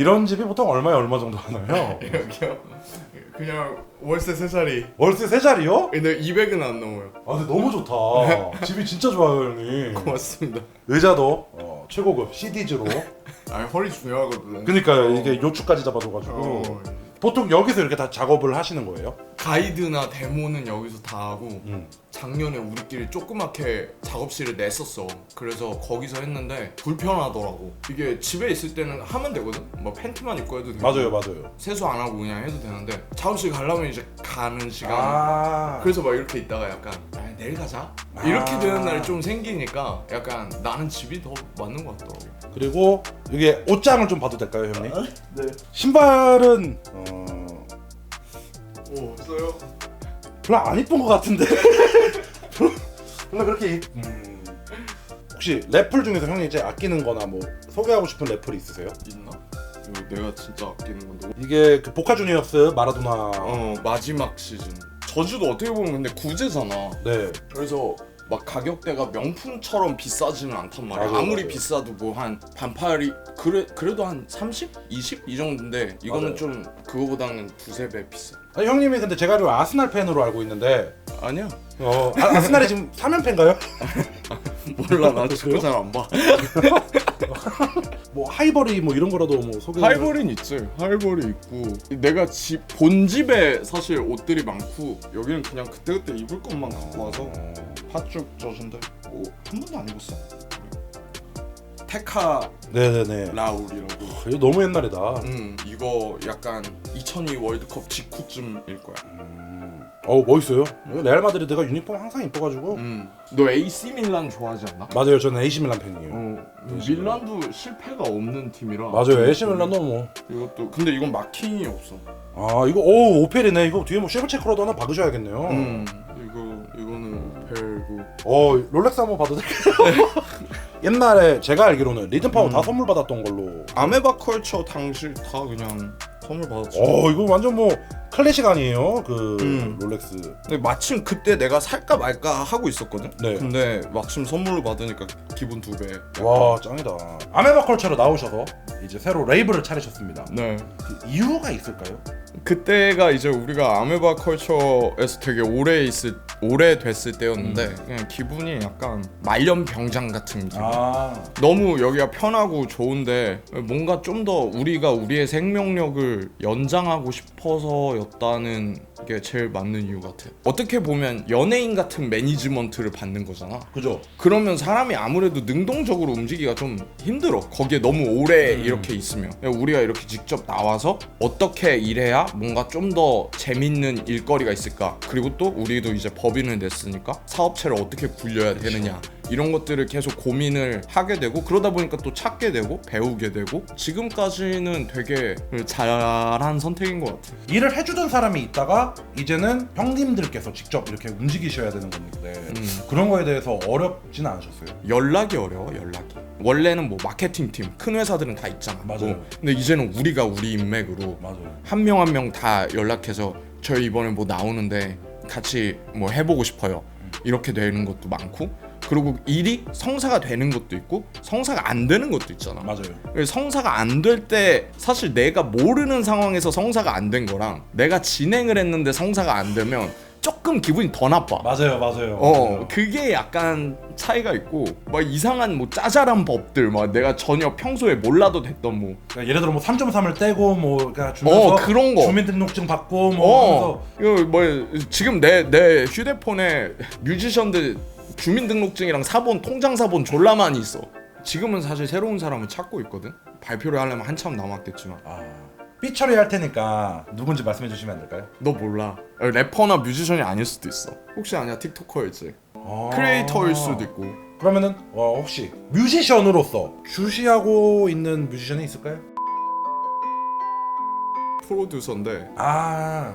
이런 집이 보통 얼마에 얼마 정도 하나요? 여기요. 그냥 월세 세 자리. 월세 세 자리요? 근데 200은 안 넘어요. 아 근데 너무 좋다. 집이 진짜 좋아요 형님. 고맙습니다. 의자도 어, 최고급 CD즈로. 아 허리 중요하거든. 그니까요 이게 요추까지 잡아줘가지고 어, 보통 여기서 이렇게 다 작업을 하시는 거예요? 가이드나 데모는 여기서 다 하고 음. 작년에 우리끼리 조그맣게 작업실을 냈었어. 그래서 거기서 했는데 불편하더라고. 이게 집에 있을 때는 하면 되거든. 뭐 팬티만 입고 해도 되고. 맞아요 맞아요. 세수 안 하고 그냥 해도 되는데 작업실 가려면 이제 가는 시간. 아 그래서 막 이렇게 있다가 약간 아, 내일 가자 아. 이렇게 되는 날이 좀 생기니까 약간 나는 집이 더 맞는 것 같더라고. 그리고 이게 옷장을 좀 봐도 될까요 형님? 네. 신발은 어... 오 없어요? 별로 안 이쁜 것 같은데 별로 그렇게 이- 음... 혹시 래플 중에서 형님 이제 아끼는거나 뭐 소개하고 싶은 래플이 있으세요? 있나? 이거 내가 진짜 아끼는 건데. 이게 그 보카 주니어스 마라도나 어 마지막 시즌. 저주도 어떻게 보면 근데 구제잖아. 네 그래서 막 가격대가 명품처럼 비싸지는 않단 말이야. 맞아요, 아무리 맞아요. 비싸도 뭐 한 반팔이 그래 그래도 한 30, 20 이 정도인데 이거는 맞아요. 좀 그거보다는 두세 배 비싸. 아니, 형님이 근데 제가 알기로 아스날 팬으로 알고 있는데 아니야. 어 아, 아스날이 지금 3연패인가요? 몰라 나 축구 잘안 봐. 뭐 하이버리 뭐 이런 거라도 뭐 소개 하이볼은 있지. 하이볼이 있고 내가 집 본집에 사실 옷들이 많고 여기는 그냥 그때그때 입을 것만 갖고 와서 어, 팥죽 젖은데 뭐한 번도 안 입었어. 테카 네네네 라울이라고. 이거 너무 옛날이다 음 이거 약간 2002 월드컵 직후쯤일 거야. 음. 어우 멋있어요 이거 레알 마드리드가 유니폼 항상 이뻐가지고 음 너 AC 밀란 좋아하지 않나? 맞아요 저는 AC 밀란 팬이에요 어 밀란도 실패가 없는 팀이라. 맞아요 AC 밀란도 뭐아 이것도 근데 이건 마킹이 없어. 이거 오 오펠이네 이거 뒤에 뭐 쉐브체크로도 하나 박으셔야겠네요 음 이거 이거는 벨고. 어 롤렉스 한번 봐도 될까요? 옛날에 제가 알기로는 리듬 파워 음. 다 선물 받았던 걸로 아메바 컬처 당시 다 그냥 선물 받았지. 어 이거 완전 뭐 클래식 아니에요 그 음. 롤렉스 근데 마침 그때 내가 살까 말까 하고 있었거든. 네. 근데 마침 선물로 받으니까 기분 두 배. 와 짱이다 아메바 컬처로 나오셔서 이제 새로 레이블을 차리셨습니다 네. 그 이유가 있을까요? 그때가 이제 우리가 아메바 컬처에서 되게 오래 있을 오래 됐을 때였는데 그냥 기분이 약간 말년 병장 같은 기분. 아 너무 여기가 편하고 좋은데 뭔가 좀 더 우리가 우리의 생명력을 연장하고 싶어서였다는 게 제일 맞는 이유 같아. 어떻게 보면 연예인 같은 매니지먼트를 받는 거잖아. 그죠 그러면 사람이 아무래도 능동적으로 움직이기가 좀 힘들어. 거기에 너무 오래 음. 이렇게 있으면. 우리가 이렇게 직접 나와서 어떻게 일해야 뭔가 좀 더 재밌는 일거리가 있을까. 그리고 또 우리도 이제 법인을 냈으니까 사업체를 어떻게 굴려야 되느냐. 이런 것들을 계속 고민을 하게 되고 그러다 보니까 또 찾게 되고 배우게 되고 지금까지는 되게 잘한 선택인 것 같아. 일을 해주던 사람이 있다가 이제는 형님들께서 직접 이렇게 움직이셔야 되는 건데 음. 그런 거에 대해서 어렵진 않으셨어요? 연락이 어려워 연락이 원래는 뭐 마케팅 팀큰 회사들은 다 있잖아 맞아요. 뭐. 근데 이제는 우리가 우리 인맥으로 한 명 한 명 다 연락해서 저희 이번에 뭐 나오는데 같이 뭐 해보고 싶어요 이렇게 되는 것도 많고 그리고 일이 성사가 되는 것도 있고 성사가 안 되는 것도 있잖아. 맞아요. 성사가 안 될 때 사실 내가 모르는 상황에서 성사가 안 된 거랑 내가 진행을 했는데 성사가 안 되면 조금 기분이 더 나빠. 맞아요 맞아요. 어 맞아요. 그게 약간 차이가 있고 막 이상한 뭐 짜잘한 법들 막 내가 전혀 평소에 몰라도 됐던 뭐. 그러니까 예를 들어 뭐 3.3을 떼고 뭐 그러니까 주면서 어, 그런 거. 주민등록증 받고 뭐 어, 이거 뭐 지금 내 내 휴대폰에 뮤지션들 주민등록증이랑 사본 통장 사본 졸라 많이 있어. 지금은 사실 새로운 사람을 찾고 있거든. 발표를 하려면 한참 남았겠지만 아, 삐 처리할 테니까 누군지 말씀해 주시면 안 될까요? 너 몰라. 래퍼나 뮤지션이 아닐 수도 있어. 혹시 아니야 틱토커일지. 아. 크리에이터일 수도 있고. 그러면은 어, 혹시 뮤지션으로서 주시하고 있는 뮤지션이 있을까요? 프로듀서인데 아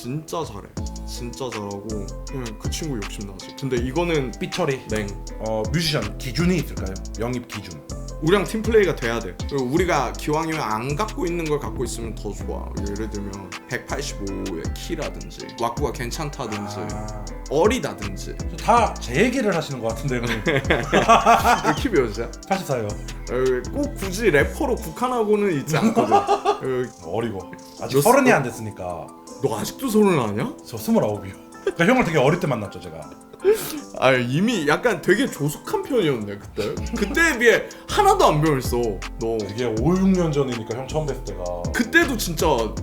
진짜 잘해. 진짜 잘하고 그냥 그 친구 욕심 나지. 근데 이거는 삐 처리 냉. 어 뮤지션 기준이 있을까요? 영입 기준 우리랑 팀 플레이가 돼야 돼. 그리고 우리가 기왕이면 안 갖고 있는 걸 갖고 있으면 더 좋아. 예를 들면 185의 키라든지 왁구가 괜찮다든지 아, 어리다든지 다제 얘기를 하시는 것 같은데 형님 키 몇이야? 84요 어, 꼭 굳이 래퍼로 국한하고는 있지 않거든 어, 어리고 아직 몇 서른이 살? 안 됐으니까 너 아직도 서른 아니야? 저 스물아홉이요. 그러니까 형을 되게 어릴 때 만났죠 제가. 아 이미 약간 되게 조숙한 편이었네 그때. 그때에 비해 하나도 안 변했어 너. 이게 5, 6년 전이니까 형 처음 뵀을 때가. 그때도 진짜 어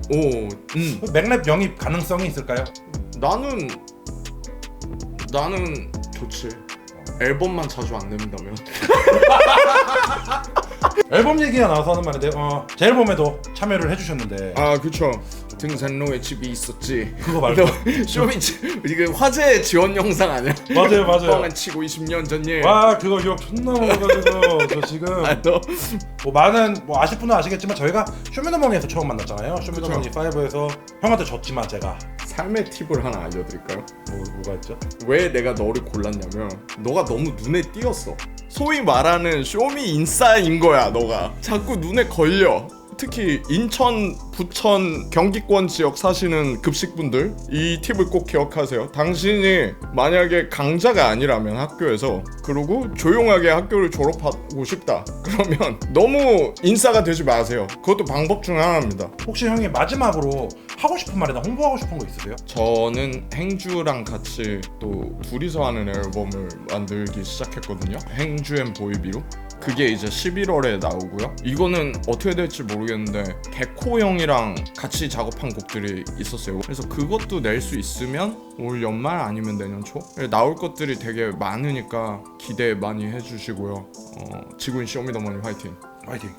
음 맥랩 영입 가능성이 있을까요? 나는 나는 좋지. 앨범만 자주 안 낸다면 앨범 얘기가 나와서 하는 말인데 어, 제 앨범에도 참여를 해주셨는데. 아 그쵸. 등산로에 집이 있었지. 그거 말고. 너 쇼미 이거 화제 지원 영상 아니야? 맞아요 맞아요. 뻥은 치고 20년 전 일. 와 그거 기억 존나 먹어가지고 저 지금. 아, 너. 뭐 많은 뭐 아실 분은 아시겠지만 저희가 쇼미더머니에서 처음 만났잖아요. 쇼미더머니 5에서 형한테 졌지만 제가. 삶의 팁을 하나 알려드릴까요? 뭐, 뭐가 있죠? 왜 내가 너를 골랐냐면 너가 너무 눈에 띄었어. 소위 말하는 쇼미 인싸인 거야 너가. 자꾸 눈에 걸려. 특히 인천, 부천, 경기권 지역 사시는 급식분들 이 팁을 꼭 기억하세요. 당신이 만약에 강자가 아니라면 학교에서 그리고 조용하게 학교를 졸업하고 싶다. 그러면 너무 인싸가 되지 마세요. 그것도 방법 중 하나입니다. 혹시 형이 마지막으로 하고 싶은 말이나 홍보하고 싶은 거 있으세요? 저는 행주랑 같이 또 둘이서 하는 앨범을 만들기 시작했거든요. 행주 앤 보이비로. 그게 이제 11월에 나오고요. 이거는 어떻게 될지 모르겠는데 개코 형이랑 같이 작업한 곡들이 있었어요. 그래서 그것도 낼 수 있으면 올 연말 아니면 내년 초 나올 것들이 되게 많으니까 기대 많이 해주시고요. 어, 지구인 쇼미더머니 화이팅. 화이팅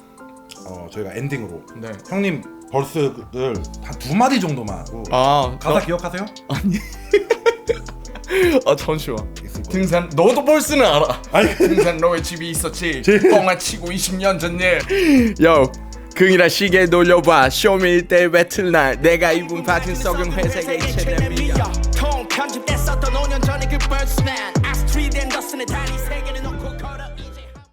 어 저희가 엔딩으로 네. 형님 벌스를 한 두 마디 정도만 아, 가사 저- 기억하세요? 아 잠시만. 거예요 등산 너도 벌스는 알아. 아니. 등산 로에 집이 있었지. 제- 뻥아 치고 20년 전일. 요 긍이라 시계 돌려봐. 쇼미 때 배틀날 내가 입은 바진 썩은 회색의 체내미야. 통 편집됐었던 5년 전의 그 벌스맨 아스트리드 앤더슨의 다리